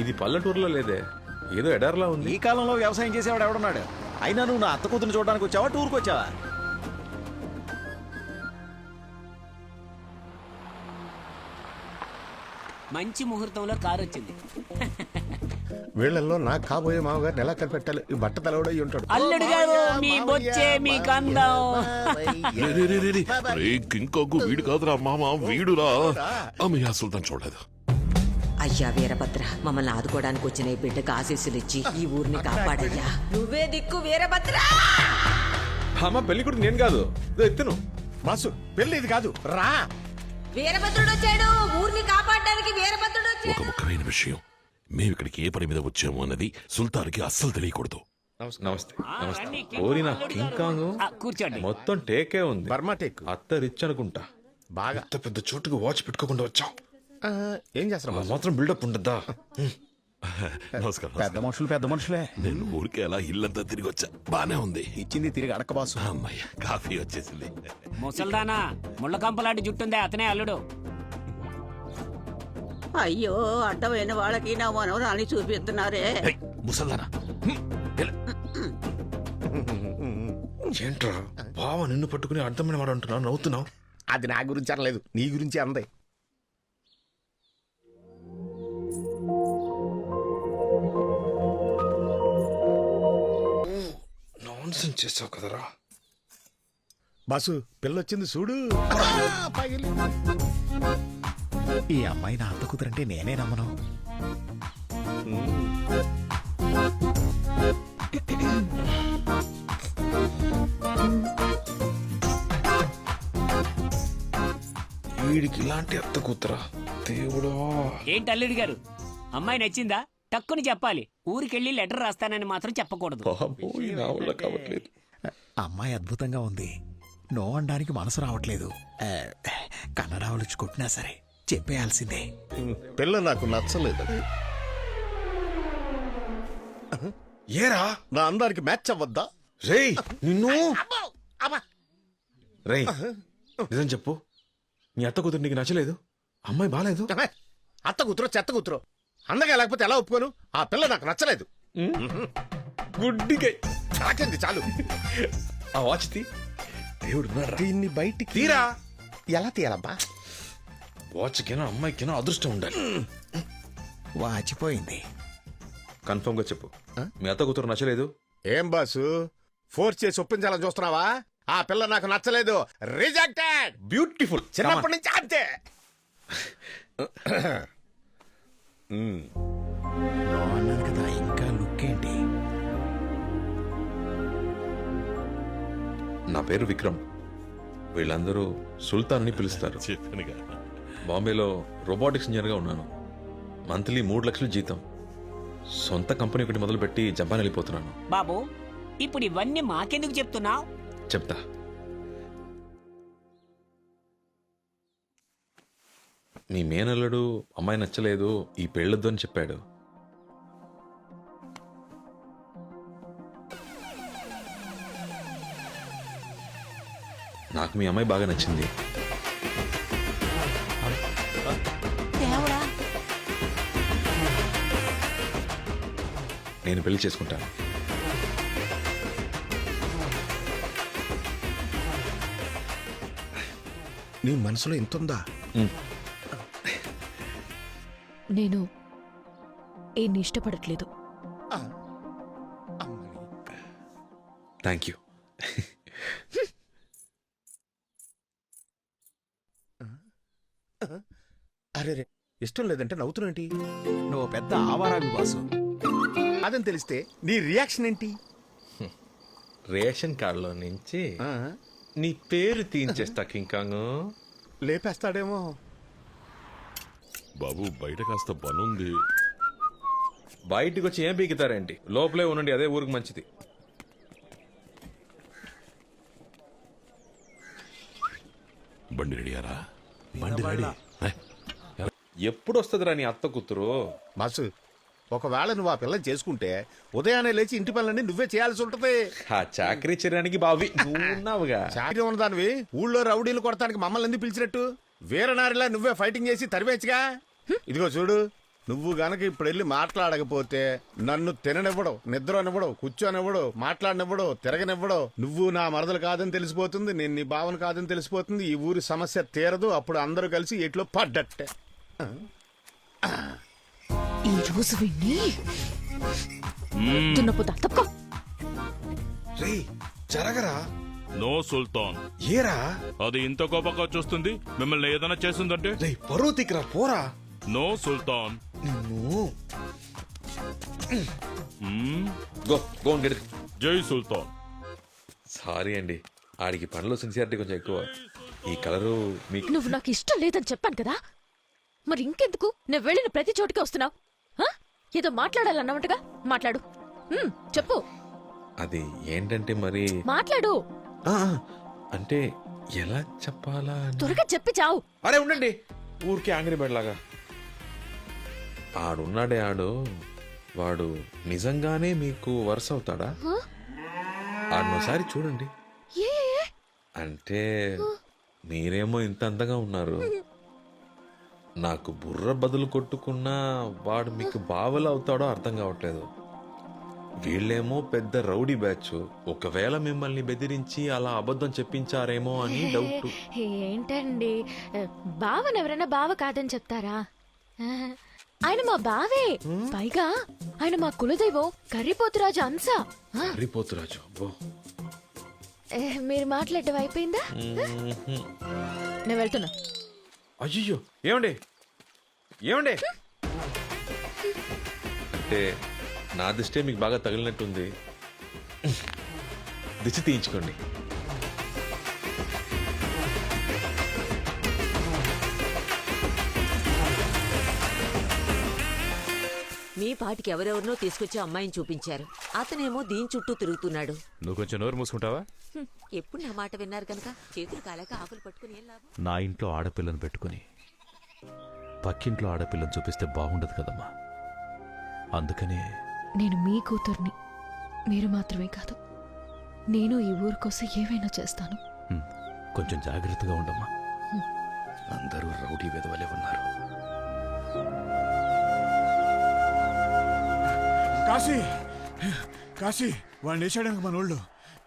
ఇది పల్లెటూరులో లేదే. ఏదో ఎడార్లా ఉంది. ఈ కాలంలో వ్యవసాయం చేసేవాడు ఎవడున్నాడు? అయినా నువ్వు నా అత్త కూతురు చూడడానికి వచ్చావా? టూర్కి వచ్చావా? మంచి ముహూర్తంలో కారు వచ్చింది. వీళ్ళల్లో నాకు కాబోయే మామగారిని ఎలా కనిపెట్టాలి ఈ బట్ట తలవడై ఉంటాడు. అల్లుడు గారు మీ బొచ్చే మీ కందం కింకాకు వీడు కాదురా మామ వీడురా. అమ్మయ్య సుల్తాన్ చూడలేదు. అయ్యా వీరభద్ర మమ్మల్ని ఆదుకోవడానికి వచ్చిన ఈ బిడ్డకు ఆశీస్సులు ఇచ్చి ఈ ఊరిని కాపాడయ్యా. నువ్వే దిక్కు వీరభద్ర! అమ్మ పెళ్ళి కొడుకు నేను కాదు. ఎత్తును. బాసు పెళ్ళి ఇది కాదు. రా. వీరభద్రుడు వచ్చాడు. ఊరిని కాపాడడానికి వీరభద్రుడు ఒక వచ్చాడు ముఖ్యమైన విషయం. మేము ఇక్కడికి ఏ పని మీద వచ్చాము అన్నది సుల్తాన్కి అస్సలు తెలియకూడదు. నమస్తే. నమస్తే. నమస్తే. రండి, కింగ్ ఓరి నా అల్లుడు కింగ్ గారు. కాంగ్. ఆ, కూర్చోండి. మొత్తం టేకే ఉంది. Burma teak. అత్త రిచ్ అనుకుంటా బాగా పెద్ద చోటుకు వాచ్ పెట్టుకోకుండా వచ్చావు ఆ, ఏం చేస్తాం మాత్రం బిల్డప్ ఉండద్దా నమస్కారం పెద్ద మనుషులు పెద్ద మనుషులే. నేను ఊరికే అలా ఇల్లంతా తిరిగి వచ్చా. బానే ఉంది. ఇచ్చింది తిరిగి అడక్క బాసు. అమ్మయ్య కాఫీ వచ్చేసింది. ముసల్దానా ముళ్ళ కంపలాంటి జుట్టుందే అతనే అల్లుడు. అయ్యో అడ్డమైన వాళ్ళకి నా మనవరాన్ని చూపిస్తున్నారే. ముసల్దానా? ఏంట్రా? బావ నిన్ను పట్టుకుని అర్థమైన వాడు అంటున్నావు నవ్వుతున్నావు? అది నా గురించి అనలేదు నీ గురించి అందే. నాన్ చేసావు కదరా. బాసు పిల్ల వచ్చింది చూడు. ఈ అమ్మాయి నా అత్త కూతురంటే నేనే నమ్మను. వీడికి ఇలాంటి అత్త కూతురా. దేవుడా. ఏంటి అల్లుడు గారు? అమ్మాయి నచ్చిందా? టక్కుని చెప్పాలి. ఊరికెళ్ళి లెటర్ రాస్తానని మాత్రం చెప్పకూడదు. బాబోయ్ నా వల్ల కావట్లేదు అమ్మాయి అద్భుతంగా ఉంది. నో అనడానికి మనసు రావట్లేదు. ఆ, కన్నడ వాళ్ళు కొట్టినా సరే చెప్పేయాల్సిందే. పిల్ల నాకు నచ్చలేదు. ఏరా? నా అందానికి మ్యాచ్ అవ్వద్దా? రేయ్ నిన్ను? రేయ్ నిజం చెప్పు. నీ అత్త కూతురు నీకు నచ్చలేదు? అమ్మాయి బాలేదు? అత్త కూతురు చెత్త కూతురు? అందగా లేకపోతే ఎలా ఒప్పుకోను? ఆ పిల్ల నాకు నచ్చలేదు. గుడ్డిగా. చాకింది చాలు. ఆ వాచ్ తీ. దేవుడు. దీన్ని బయటికి తీరా? ఎలా తీయాలబ్బా? వాచ్కేనా అమ్మాయికేనా అదృష్టం ఉండాలి. వాచిపోయింది. కన్ఫర్మ్గా చెప్పు మీ అత్త కూతురు నచ్చలేదు? ఏం బాసు? ఫోర్స్ చేసి ఒప్పించాలని చూస్తున్నావా? ఆ పిల్ల నాకు నచ్చలేదు. రిజెక్టెడ్! బ్యూటిఫుల్. చిన్నప్పటి నుంచి అంతే. నో అన్నాను కదా ఇంకా లుక్ ఏంటి? నా పేరు విక్రమ్. వీళ్ళందరూ సుల్తాన్ అని పిలుస్తారు. చెప్పానుగా. బాంబేలో రోబోటిక్స్ ఇంజనీర్గా ఉన్నాను. మంత్లీ మూడు లక్షలు జీతం. సొంత కంపెనీ ఒకటి మొదలుపెట్టి జపాన్ వెళ్ళిపోతున్నాను. బాబు ఇప్పుడు ఇవన్నీ మాకెందుకు చెప్తున్నావు? చెప్తా. మీ మేనల్లుడు అమ్మాయి నచ్చలేదు ఈ పెళ్ళొద్దు అని చెప్పాడు. నాకు మీ అమ్మాయి బాగా నచ్చింది. నేను పెళ్ళి చేసుకుంటాను. నీ మనసులో ఇంత ఉందా నేను ఏన్ని ఇష్టపడట్లేదు. థ్యాంక్ యూ అరే రే ఇష్టం లేదంటే నవ్వుతున్నేంటి నువ్వు పెద్ద ఆవారావి బాసు అదని తెలిస్తే నీ రియాక్షన్ ఏంటి? రేషన్ కార్డులో నుంచి నీ పేరు తీయించేస్తా కింకాంగ్ లేపేస్తాడేమో. బాబు బయట కాస్త పనుంది బయటికి వచ్చి ఏం పీకుతారేంటి? లోపలే ఉండండి అదే ఊరికి మంచిది. బండి రెడీయారా? బండి రెడీ. ఎప్పుడు వస్తుందిరా నీ అత్త కూతురు? బాసు ఒకవేళ నువ్వు ఆ పిల్లని చేసుకుంటే ఉదయాన్నే లేచి ఇంటి పనులన్నీ నువ్వే చేయాల్సి ఉంటది. ఆ చాకరీ చేయడానికి బావి. నువ్వు ఉన్నావుగా. చాకరీ ఉన్నదానివి ఊళ్ళో రౌడీలు కొడతానికి మమ్మల్ని ఎందుకు పిలిచినట్టు? వీరనారిలా నువ్వే ఫైటింగ్ చేసి తరివేచ్చుగా ఇదిగో చూడు నువ్వు గనక ఇప్పుడు వెళ్ళి మాట్లాడకపోతే నన్ను తిననివ్వడు నిద్రనివ్వడు కూర్చోనివ్వడు మాట్లాడనివ్వడు తిరగనివ్వడు. నువ్వు నా మరదలు కాదని తెలిసిపోతుంది నేను నీ భావన కాదని తెలిసిపోతుంది ఈ ఊరి సమస్య తీరదు అప్పుడు అందరూ కలిసి ఎట్లో పడ్డట్టే. ఈ రోజు విన్ని దున్నపోతా తప్పుకో. రే జరగరా? నో సుల్తాన్. ఏరా? అది ఇంత కోపంగా చూస్తుంది? మిమ్మల్ని ఏదైనా చేసిందంటే రే పరువు తిక్కరా పోరా. నో సుల్తాన్. నిన్ను. మ్మ్. గో గో గెట్ జై సుల్తాన్. సారీ అండి. ఆడికి పనిలో సిన్సియారిటీ కొంచెం ఎక్కువ. ఈ కలరు మీకు నువ్వు నాకు ఇష్టం లేదని చెప్పాను కదా? మరి ఇంకెందుకు? నేను వెళ్ళిన ప్రతి చోటికి వస్తున్నావు. ఏదో మాట్లాడాలన్నమాటగా మాట్లాడు. ఉమ్, చెప్పు. అది ఏంటంటే మరి? మాట్లాడు. అంటే ఎలా చెప్పాలా త్వరగా చెప్పి చావు. అరే ఉండండి. ఊరికే ఆంగ్రీ లాగా. ఆడున్నాడే ఆడు. వాడు నిజంగానే మీకు వరుస అవుతాడా? ఆడినోసారి చూడండి? అంటే మీరేమో ఇంత అందంగా ఉన్నారు. నాకు బుర్ర బదులు కొట్టుకున్నా వాడు మీకు బావలు అవుతాడో అర్థం కావట్లేదు. వీళ్ళేమో పెద్ద రౌడీ బ్యాచ్. ఒకవేళ మిమ్మల్ని బెదిరించి అలా అబద్ధం చెప్పించారేమో అని డౌట్. ఏంటండి? బావని ఎవరైనా బావ కాదని చెప్తారా. ఆయన మా బావే. పైగా ఆయన మా కులదైవం కర్రీపోతురాజు అంశ హరిపోతురాజు అబ్బో. మీరు మాట్లాడటం అయిపోయిందా. నేను వెళ్తున్నా. అయ్యో ఏమండి? ఏమండి? అంటే నా దిష్టే మీకు బాగా తగిలినట్టుంది. దిష్టి తీయించుకోండి. మీ పాటికి ఎవరెవరినో తీసుకొచ్చి అమ్మాయిని చూపించారు. అతనేమో దీని చుట్టూ తిరుగుతున్నాడు. నువ్వు కొంచెం నోరు మూసుకుంటావా? హ్మ్, ఎప్పుడు నా మాట విన్నారు కనుక? చేతులు కాలేక ఆకులు పట్టుకుని ఏం లాభం? నా ఇంట్లో ఆడపిల్లను పెట్టుకుని పక్కింట్లో ఆడపిల్లని చూపిస్తే బాగుండదు కదమ్మా. అందుకనే నేను మీ కూతుర్ని. మీరు మాత్రమే కాదు నేను ఈ ఊరు కోసం ఏవైనా చేస్తాను. కొంచెం జాగ్రత్తగా ఉండమ్మా. అందరూ రౌడీ వెదవలే ఉన్నారు. కాశీ! కాశీ! వాడిని వేసాడానికి మన వాళ్ళు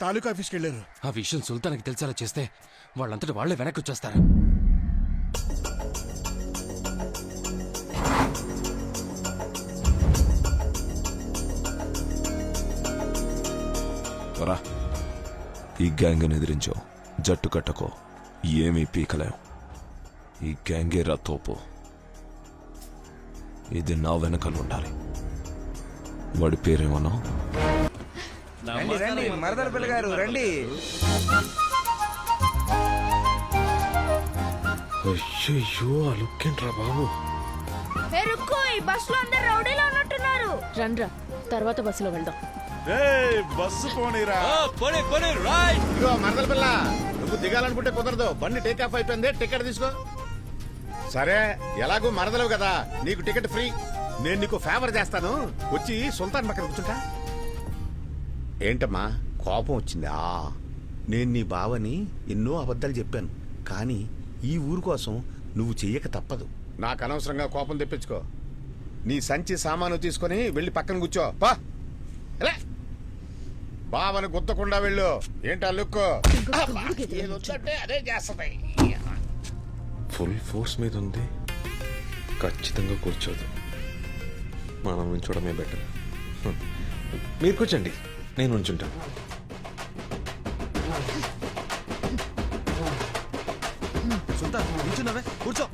తాలూకా ఆఫీస్కి వెళ్ళారు. ఆ విషయం సుల్తాన్కి తెలిసేలా చేస్తే వాళ్ళంతటి వాళ్ళే వెనక్కి వచ్చేస్తారు. ఈ గ్యాంగ్ని ఎదిరించో. జట్టు కట్టకో. ఏమీ పీకలేం ఈ గ్యాంగే రా తోపు. ఇది నా వెనకలు ఉండాలి. వాడి పేరేమన్నా? రండి రండి మరదల పిల్ల గారు రండి. అయ్యో ఆ లుక్ ఏంట్రా బాబు? రండ్రా తర్వాత బస్సులో వెళ్దాం. బస్సు పోనీరా. ఇదిగో మరదల పిల్ల నువ్వు దిగాలనుకుంటే కుదరదు. బండి టేక్ ఆఫ్ అయిపోయింది టికెట్ తీసుకో. సరే ఎలాగో మరదలవు కదా నీకు టికెట్ ఫ్రీ. నేను నీకు ఫేవర్ చేస్తాను. వచ్చి సుల్తాన్ పక్కన కూర్చుంటా. ఏంటమ్మా కోపం వచ్చిందా? నేను నీ బావని ఎన్నో అబద్ధాలు చెప్పాను. కానీ ఈ ఊరు కోసం నువ్వు చెయ్యక తప్పదు. నాకు అనవసరంగా కోపం తెప్పించుకో. నీ సంచి సామాను తీసుకొని వెళ్ళి పక్కన కూర్చో. పా. బావని గుత్తకుండా వెళ్ళు. ఏంటా లుక్? ఏదొద్దంటే అదే చేస్తుంది. ఫుల్ ఫోర్స్ మీద ఉంది. ఖచ్చితంగా కూర్చోదు. మనం ఉంచడమే బెటర్. మీరు కూర్చోండి. నేను ఉంచుంటాను సుల్తాన్ కూర్చున్నావే? కూర్చో.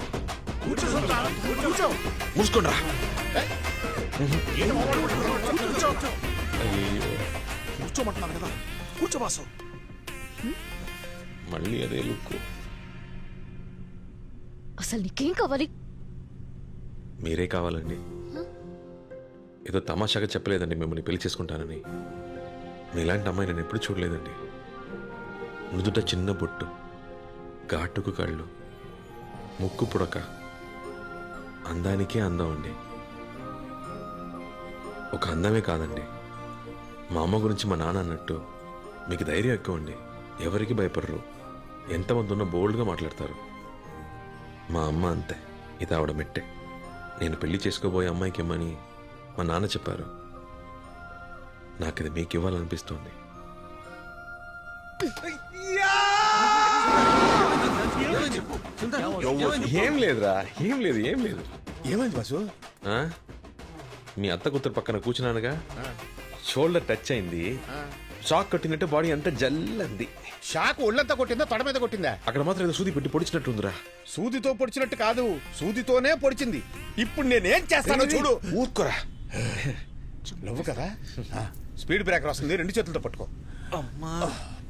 కూర్చో సుల్తాన్, కూర్చో కూర్చో. కూర్చోమంటున్నాను కదా. కూర్చో బాసు. మళ్ళీ అదే లుక్. అసలు నీకేం కావాలి? మీరే కావాలండి. ఏదో తమాషాగా చెప్పలేదండి మిమ్మల్ని పెళ్ళి చేసుకుంటానని. మీలాంటి అమ్మాయి నేను ఎప్పుడు చూడలేదండి. నుదుట చిన్న బొట్టు ఘాటుకు కళ్ళు ముక్కు పుడక. అందానికే అందం అండి. ఒక అందమే కాదండి. మా అమ్మ గురించి మా నాన్న అన్నట్టు మీకు ధైర్యం ఎక్కువ అండి ఎవరికి భయపడరు. ఎంతమంది ఉన్నా బోల్డ్గా మాట్లాడతారు. మా అమ్మ అంతే. ఇది ఆవిడ మెట్టే. నేను పెళ్ళి చేసుకోబోయే అమ్మాయికి ఇమ్మని మా నాన్న చెప్పారు. నాకు ఇది మీకు ఇవ్వాలనిపిస్తోంది ఏం లేదురా ఏం లేదు ఏం లేదు. ఏమైంది బాసు? ఆ? మీ అత్త కూతురు పక్కన కూర్చున్నానుగా? షోల్డర్ టచ్ అయింది. షాక్ కొట్టినట్టు బాడీ అంతా జల్లంది. షాక్ ఒళ్ళంతా కొట్టిందా? తొడ మీద కొట్టిందా? అక్కడ మాత్రం ఏదో సూది పెట్టి పొడిచినట్టుందిరా సూదితో పొడిచినట్టు కాదు సూదితోనే పొడిచింది. ఇప్పుడు నేనేం చేస్తానో చూడు. ఊరుకోరా. నువ్వు కదా? ఆ, స్పీడ్ బ్రేకర్ వస్తుంది రెండు చేతులతో పట్టుకో.